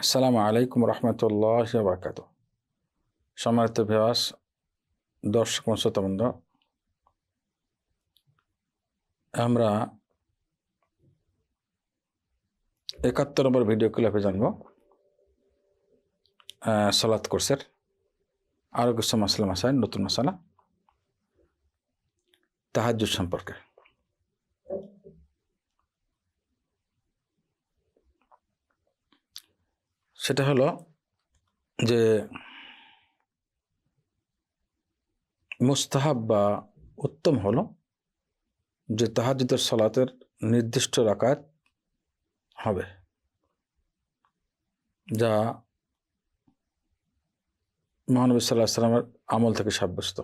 আসসালামু আলাইকুম রহমতুল্লাহ বারকাত সম্মানিত ভিওয়াস দর্শক শ্রোতাবৃন্দ আমরা একাত্তর নম্বর ভিডিও ক্লিপে জানব সালাত কোর্সের আরও কিছু মশাই নতুন মশলা তাহাজুদ সম্পর্কে। সেটা হলো যে মুস্তাহাব বা উত্তম হলো যে তাহাজুদের সলাতের নির্দিষ্ট রাকাত হবে, যা মহানবী সাল্লাহ সাল্লামের আমল থেকে সাব্যস্ত।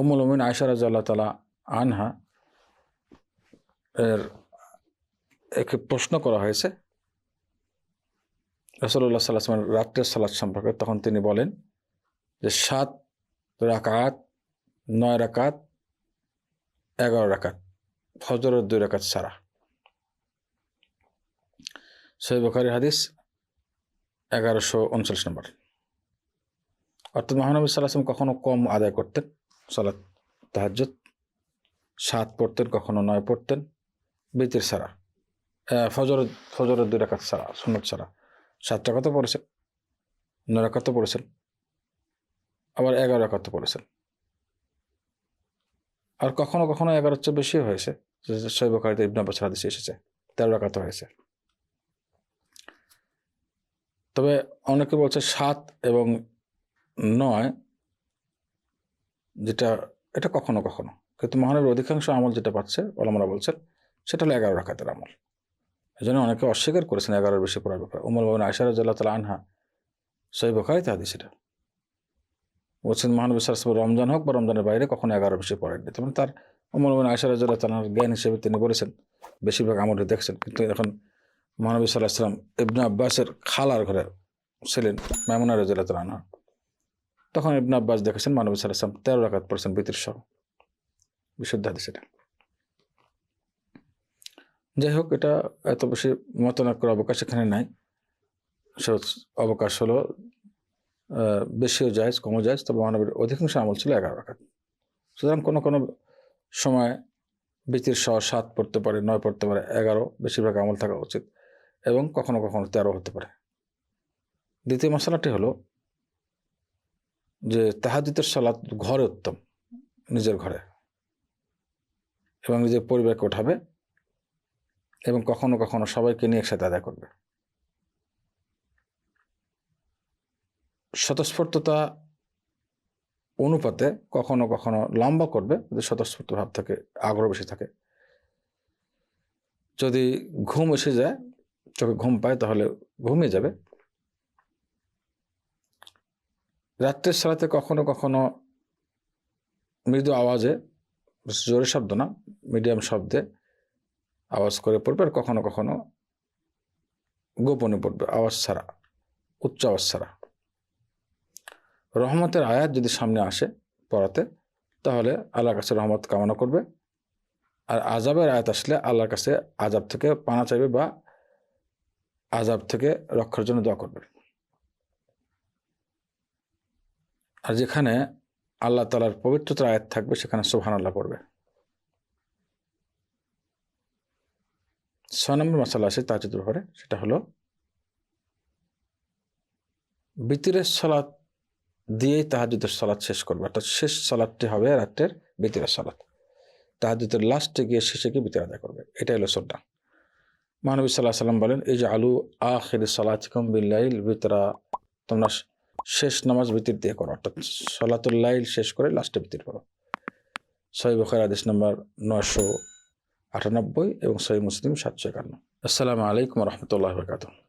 উমুল উমিন আয়সা রাজা আল্লাহ তালা আনহা এর একে প্রশ্ন করা হয়েছে রসল্লাহ সাল্লাহামের রাত্রের সালাদ সম্পর্কে তখন তিনি বলেন যে সাত রাকাত, নয় রাকাত, এগারো রাকাত, ফজরের দুই রাকাত সারা সই বখারি হাদিস এগারোশো উনচল্লিশ নম্বর। অর্থাৎ মহানবী সাল্লাহাম কখনো কম আদায় করতেন, সালাত তাহাজ্জুদ, সাত পড়তেন, কখনো নয় পড়তেন, বেতির সারা ফজর ফজরের দুই রাকাত সারা সুন্নত সারা সাত টাকা তো পড়েছেন? নয় রাকাত তো পড়েছেন? আবার এগারো রাকাত তো পড়েছেন? আর কখনো কখনো এগারোর চেয়ে বেশি হয়েছে শৈবকারিতে ইবনা বছর হাদিসে এসেছে। তেরো রাকাত হয়েছে? তবে অনেকে বলছে সাত এবং নয়, যেটা, এটা কখনো কখনো। কিন্তু মহানবীর অধিকাংশ আমল যেটা পাচ্ছে, ওলামরা বলছেন, সেটা হলো এগারো রাখাতের আমল। এই জন্য অনেকে অস্বীকার করেছেন এগারোর বেশি পড়ার ব্যাপারে। উমর বাবন রাজ্লাহ তালা আনহা সই বোখারিতে হাদিস সেটা বলছেন, মহানবী সাল্লাম রমজান হোক বা রমজানের বাইরে কখনো এগারো বেশি পড়েননি। তেমন তার উমর বাবন রাজ্লাহ তালার জ্ঞান হিসেবে তিনি বলেছেন, বেশিরভাগ আমলে দেখছেন। কিন্তু এখন মহানবী সাল্লাহ সাল্লাম ইবনা আব্বাসের খালার ঘরে ছিলেন মামুনা রাজ্লাহ তালা আনহা। তখন ইবনা আব্বাস দেখেছেন মানবী সাল্লাহ সাল্লাম তেরো রাকাত পড়েছেন বিতির সহ বিশুদ্ধ হাদিস এটা। যাই হোক, এটা এত বেশি মতনাক করার অবকাশ এখানে নাই। অবকাশ হলো বেশিও যায় কমও যায় তবে মানবের অধিকাংশ আমল ছিল এগারো রাখাত সুতরাং কোনো কোনো সময় বিতির সহ সাত পড়তে পারে, নয় পড়তে পারে, এগারো, বেশিরভাগ আমল থাকা উচিত এবং কখনো কখনো তেরো হতে পারে। দ্বিতীয় মশলাটি হলো যে তাহাদিতের সালাত ঘরে উত্তম, নিজের ঘরে এবং নিজের পরিবারকে উঠাবে। এবং কখনো কখনো সবাইকে নিয়ে একসাথে আদায় করবে। স্বতঃস্ফূর্ততা অনুপাতে কখনো কখনো লম্বা করবে যদি স্বতঃস্ফূর্ত ভাব থাকে, আগ্রহ বেশি থাকে। যদি ঘুম এসে যায়, চোখে ঘুম পায়, তাহলে ঘুমিয়ে যাবে। রাত্রের সালাতে কখনো কখনো মৃদু আওয়াজে জোরে শব্দ না, মিডিয়াম শব্দে আওয়াজ করে পড়বে আর কখনো কখনো গোপনে পড়বে, আওয়াজ ছাড়া, উচ্চ আওয়াজ ছাড়া। রহমতের আয়াত যদি সামনে আসে পড়াতে, তাহলে আল্লাহর কাছে রহমত কামনা করবে। আর আজাবের আয়াত আসলে আল্লাহর কাছে আজাব থেকে পানা চাইবে বা আজাব থেকে রক্ষার জন্য দোয়া করবে। আর যেখানে আল্লাহ তালার পবিত্রতার আয়াত থাকবে, সেখানে সোহান আল্লাহ পড়বে। ছয় নম্বর মশালা আছে তাজুদ ব্যাপারে সেটা হলো বিতিরের সলাৎ দিয়েই তাহাজুদের সলাৎ শেষ করবে। অর্থাৎ শেষ সলাৎটি হবে রাত্রের বিতিরের সলাৎ তাহাজুদের লাস্টে গিয়ে শেষে গিয়ে বিতির আদায় করবে। এটাই হলো সন্না মহানবী সাল্লাহ সাল্লাম বলেন এই যে আলু আখির সলাচিকম বিল্লাইল বিতরা। তোমরা শেষ নামাজ বিতির দিয়ে করো, অর্থাৎ সলাতুল্লাইল শেষ করে লাস্টে বিতির করো সহি বখার আদেশ নম্বর নয়শো আটানব্বই এবং সহি মুসলিম সাতশো একান্ন। আসসালামু আলাইকুম রহমতুল্লাহ বরকাতুহ।